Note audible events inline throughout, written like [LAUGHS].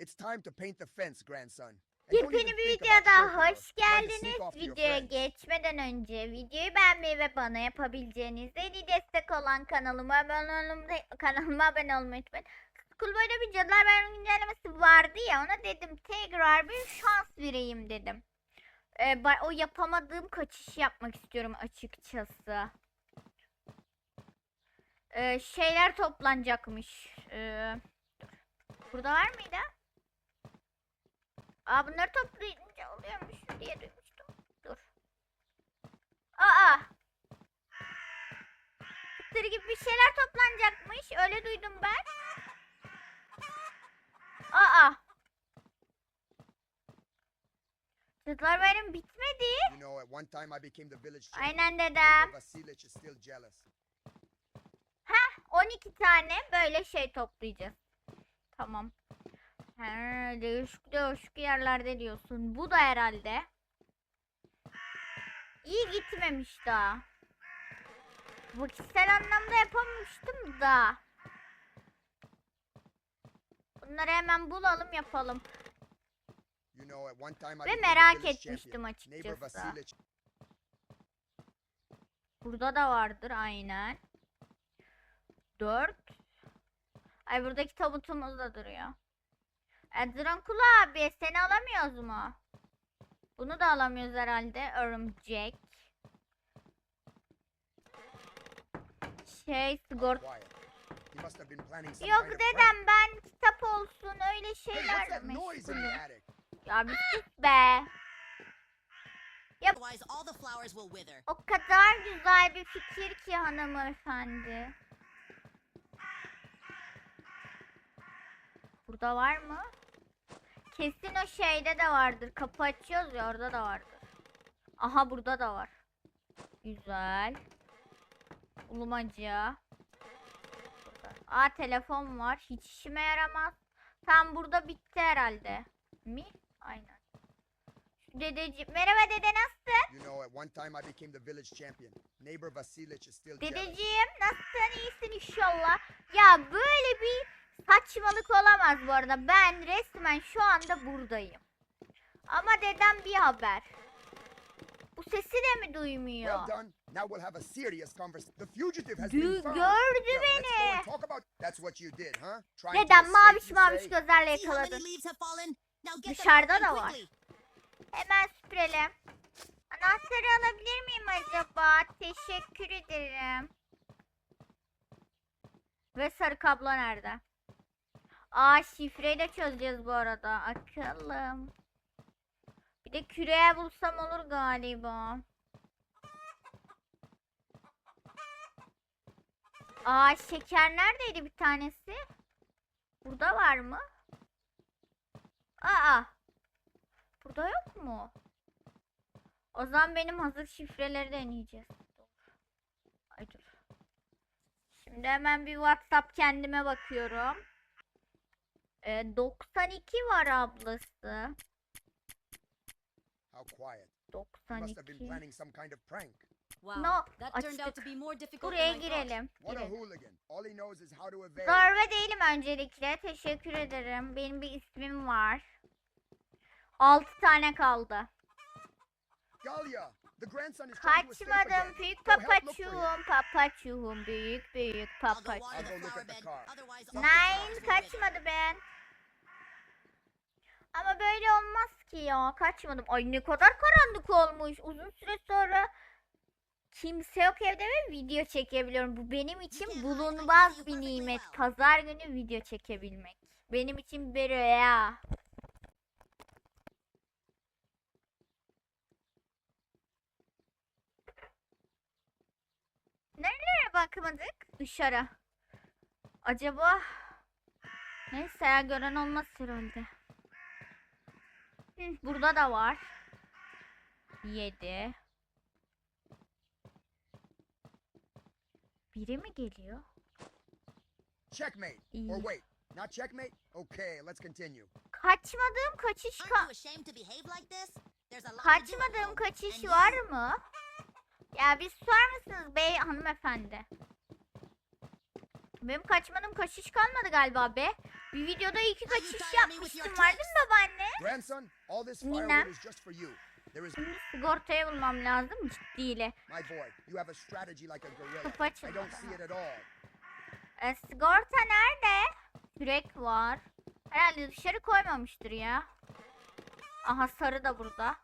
It's time to paint the fence, grandson. Yepyeni bir shirking hoş geldiniz. Videoya geçmeden önce videoyu beğenmeyi ve bana yapabileceğiniz en iyi destek olan kanalıma abone olmayı, kanalıma abone olmayı unutmayın. Boy'da bir Cadılar Bayramı güncellemesi vardı ya ona dedim tekrar bir şans vereyim dedim. Ee, o yapamadığım kaçış yapmak istiyorum açıkçası. Ee, şeyler toplanacakmış. Ee, burada var mıydı? Aa bunları toplayınca oluyormuş diye duymuştum. Dur. Aa. Kıtır gibi bir şeyler toplanacakmış. Öyle duydum ben. Aa. Cadılar Bayramı bitmedi. Aynen dedem. Jealous. 12 tane böyle şey toplayacağız. Tamam. He, değişik değişik yerlerde diyorsun. Bu da herhalde. İyi gitmemiş daha. Vakitsel anlamda yapamamıştım da. Bunları hemen bulalım yapalım. Ve merak etmiştim açıkçası. Burada da vardır aynen. 4. Ay buradaki tabutumuz da duruyor. Edrankula abi seni alamıyoruz mu? Bunu da alamıyoruz herhalde. Örümcek. Şey sigorta. Yok dedem ben kitap olsun öyle meşgulüm. attic? Ya bir sus be. Wither. O kadar güzel bir fikir ki hanımefendi. Burada var mı? Kesin o şeyde de vardır. Kapı açıyoruz ya orada da vardır. Aha burada da var. Güzel. Ulumaca. Aa telefon var. Hiç işime yaramaz. Tam burada bitti herhalde. Mi? Aynen. Şu dedeci. Merhaba dede nasılsın? You know, at one time I became the village champion. Neighbor Vasilic is still. Dedeciğim nasılsın iyisin inşallah. Ya böyle bir saçmalık olamaz bu arada. Ben resmen şu anda buradayım. Ama dedem bir haber. Bu sesi de mi duymuyor? Well done. Now we'll have a serious conversation. The fugitive has Dü- been found. gördü Well, let's go beni. and talk about. That's what you did, huh? Trying Dedem maviş maviş gözlerle them Dışarıda da var. Hemen süpürelim. Anahtarı alabilir miyim acaba? Teşekkür ederim. Ve sarı kablo nerede? Aa şifreyi de çözeceğiz bu arada. Akıllım. Bir de küreye bulsam olur galiba. Aa şeker neredeydi bir tanesi? Burada var mı? Aa. Burada yok mu? O zaman benim hazır şifreleri deneyeceğiz. Ay dur. Şimdi hemen bir WhatsApp kendime bakıyorum. Ee, 92 var ablası. How quiet. He must have been 92. planning some kind of prank. Wow, No, that turned out açtık. to be more difficult Buraya girelim. What a girelim. hooligan. All he knows is how to evade. Zorba değilim öncelikle. Teşekkür ederim. Benim bir ismim var. 6 tane kaldı. Galia, Kaçmadım büyük papaçuğum. Papaçuğum büyük büyük papaçuğum. wither. kaçmadı ben. Ama böyle olmaz ki ya. Kaçmadım. Ay ne kadar karanlık olmuş. Uzun süre sonra kimse yok evde ve video çekebiliyorum. Bu benim için bulunmaz bir nimet. Pazar günü video çekebilmek. Benim için bir rüya. Bakmadık? Dışarı. Acaba Neyse ya gören olmaz herhalde. Hı, burada da var. 7 Biri mi geliyor? Checkmate. Or wait, not checkmate? Okay, let's continue. Kaçmadığım kaçış ka- kaçmadığım kaçış var mı? Ya bir susar mısınız bey hanımefendi? Benim kaçmadığım kaçış kalmadı galiba be. Bir videoda iki kaçış yapmıştım you. There is Şimdi sigortayı bulmam lazım ciddiyle. Kapı all. E, sigorta nerede? Kürek var. Herhalde dışarı koymamıştır ya. Aha sarı da burada.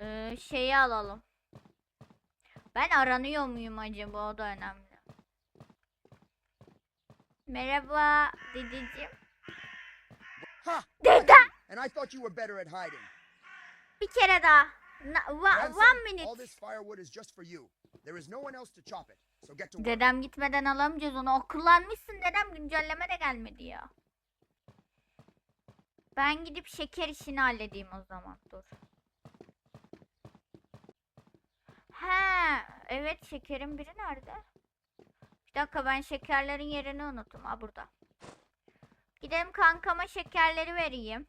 Ee, şeyi alalım. Ben aranıyor muyum acaba o da önemli. Merhaba dedeciğim. Ha! Dede! And I thought you were better at hiding. Bir kere daha. Na- one all minute. this firewood is just for you. There is no one else to chop it. So get to work. Dedem gitmeden alamayacağız onu. O kullanmışsın dedem güncelleme de gelmedi ya. Ben gidip şeker işini halledeyim o zaman. Dur. He, evet şekerin biri nerede? Bir dakika ben şekerlerin yerini unuttum. Ha burada. Gidelim kankama şekerleri vereyim.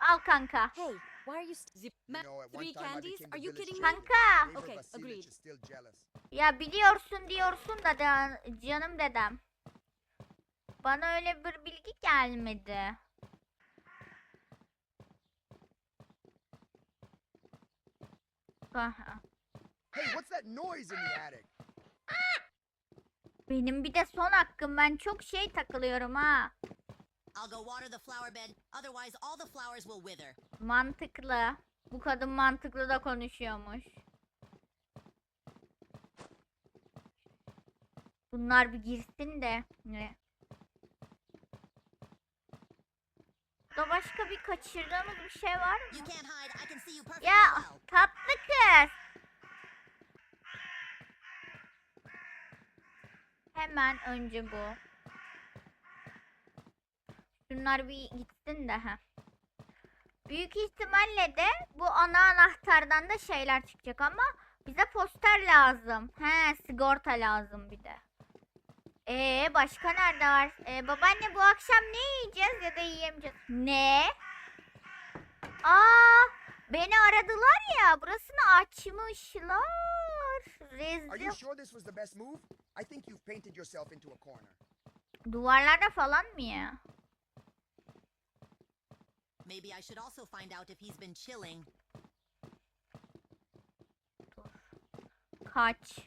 Al kanka. Hey, why are you zip? You Ma- know, at one three candies? Are you kidding me? Kanka. Okay, agreed. Ya biliyorsun diyorsun da canım dedem. Bana öyle bir bilgi gelmedi. Aha. Hey, what's that noise in the attic? Benim bir de son hakkım. Ben çok şey takılıyorum ha. I'll go water the flower bed, otherwise all the flowers will wither. Mantıklı. Bu kadın mantıklı da konuşuyormuş. Bunlar bir girsin de. Ne? Burada başka bir kaçırdığımız bir şey var mı? You can't hide. I can see you perfectly Ya well. tatlı kız. Hemen önce bu. Şunlar bir gitsin de ha. Büyük ihtimalle de bu ana anahtardan da şeyler çıkacak ama bize poster lazım. He sigorta lazım bir de. Ee başka nerede var? Ee, babaanne bu akşam ne yiyeceğiz ya da yiyemeyeceğiz? Ne? Aa Beni aradılar ya. Burasını açmışlar. Rezil. I think you've painted yourself into a corner. Duvarlarda falan mı ya? Maybe I should also find out if he's been chilling. Kaç.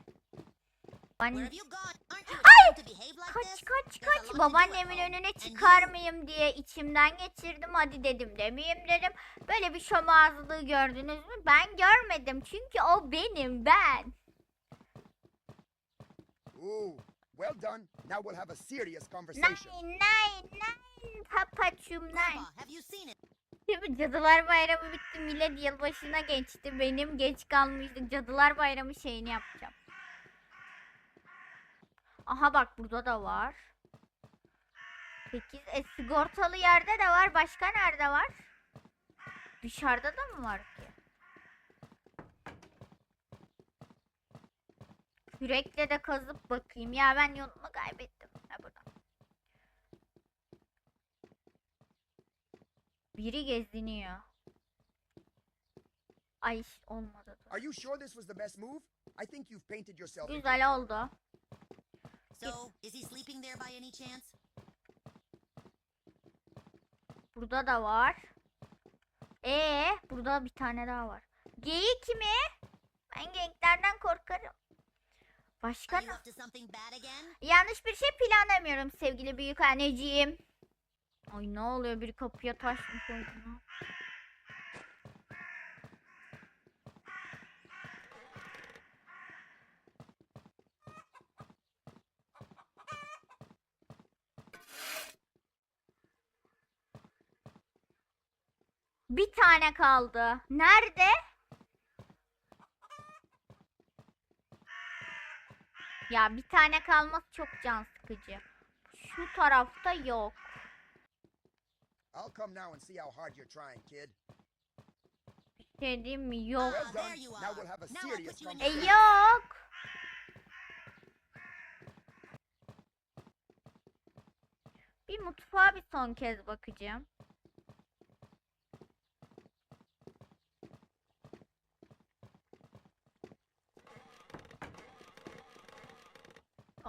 Where Anne, have you gone? Aren't you ashamed to behave like kaç kaç kaç. Babaannemin önüne And çıkarmayayım diye içimden geçirdim. Hadi dedim demeyeyim dedim. Böyle bir şomazlığı gördünüz mü? Ben görmedim. Çünkü o benim ben. Ooh, well done. Now we'll have a serious conversation. Nine nine nine. Papaçum nine. Have you seen it? Şimdi Cadılar Bayramı bitti. Millet yılbaşına geçti. Benim geç kalmıştık. Cadılar Bayramı şeyini yapacağım. Aha bak burada da var. 8 e, sigortalı yerde de var. Başka nerede var? Dışarıda da mı var ki? Kürekle de kazıp bakayım. Ya ben yolumu kaybettim. Ha burada. Biri geziniyor. Ay olmadı. dur. Are you sure this was the best move? I think you've painted yourself Güzel oldu. So, is he sleeping there by any chance? Burada da var. Ee, burada bir tane daha var. Geyik mi? Ben geyiklerden korkarım. Başka ne? Yanlış bir şey planlamıyorum sevgili büyük anneciğim. Ay ne oluyor bir kapıya taş mı koydun? Bir tane kaldı. Nerede? Ya bir tane kalması çok can sıkıcı. Şu tarafta yok. I'll come now and see how hard you're trying, kid. Mi? Yok. Well Ah, there Now we'll have a Now I'll serious put you in E conversation. yok. Bir mutfağa bir son kez bakacağım.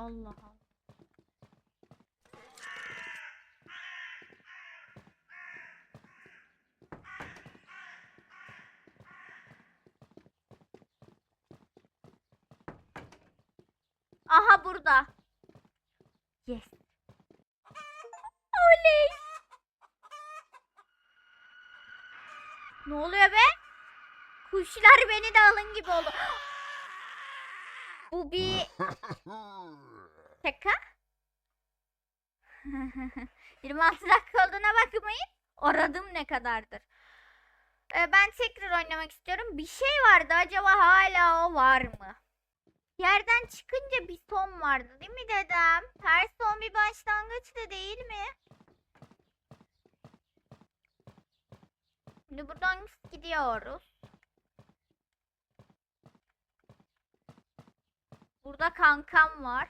Allah Allah. Aha burada. Yes. [LAUGHS] Oley. Ne oluyor be? Kuşlar beni de alın gibi oldu. [GASPS] Bu bir [LAUGHS] şaka. [LAUGHS] 26 dakika olduğuna bakmayın. Aradım ne kadardır. Ee, ben tekrar oynamak istiyorum. Bir şey vardı. Acaba hala o var mı? Yerden çıkınca bir son vardı değil mi dedem? Her son bir başlangıçtı değil mi? Şimdi buradan gidiyoruz. Burada kankam var.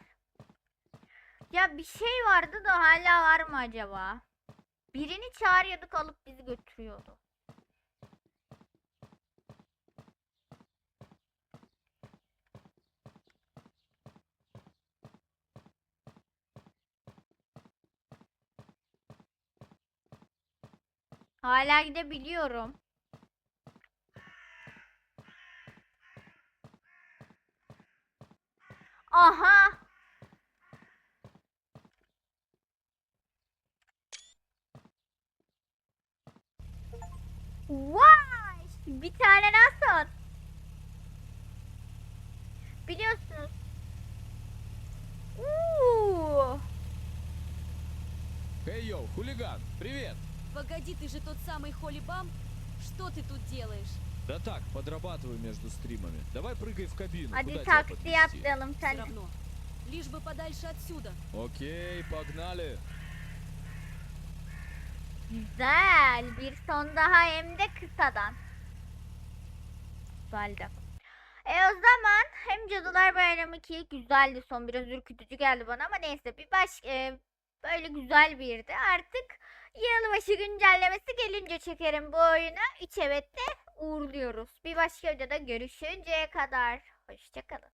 Ya bir şey vardı da hala var mı acaba? Birini çağırıyorduk alıp bizi götürüyordu. Hala gidebiliyorum. Biliyorsunuz. Uuu. Эй, йоу, хулиган, привет! Погоди, ты же тот самый Холли Бам? Что ты тут делаешь? Да так, подрабатываю между стримами. Давай прыгай в кабину, Hadi куда тебя taksi подвезти? atlayalım Все sen. равно. Лишь бы подальше отсюда. Окей, погнали! Güzel. Bir son daha hem de kısadan. Güzeldi. E o zaman hem Cadılar Bayramı 2 güzeldi son biraz ürkütücü geldi bana ama neyse bir baş e, böyle güzel birdi. Artık yılbaşı güncellemesi gelince çekerim bu oyunu. 3 evetle uğurluyoruz. Bir başka videoda görüşünceye kadar. Hoşçakalın.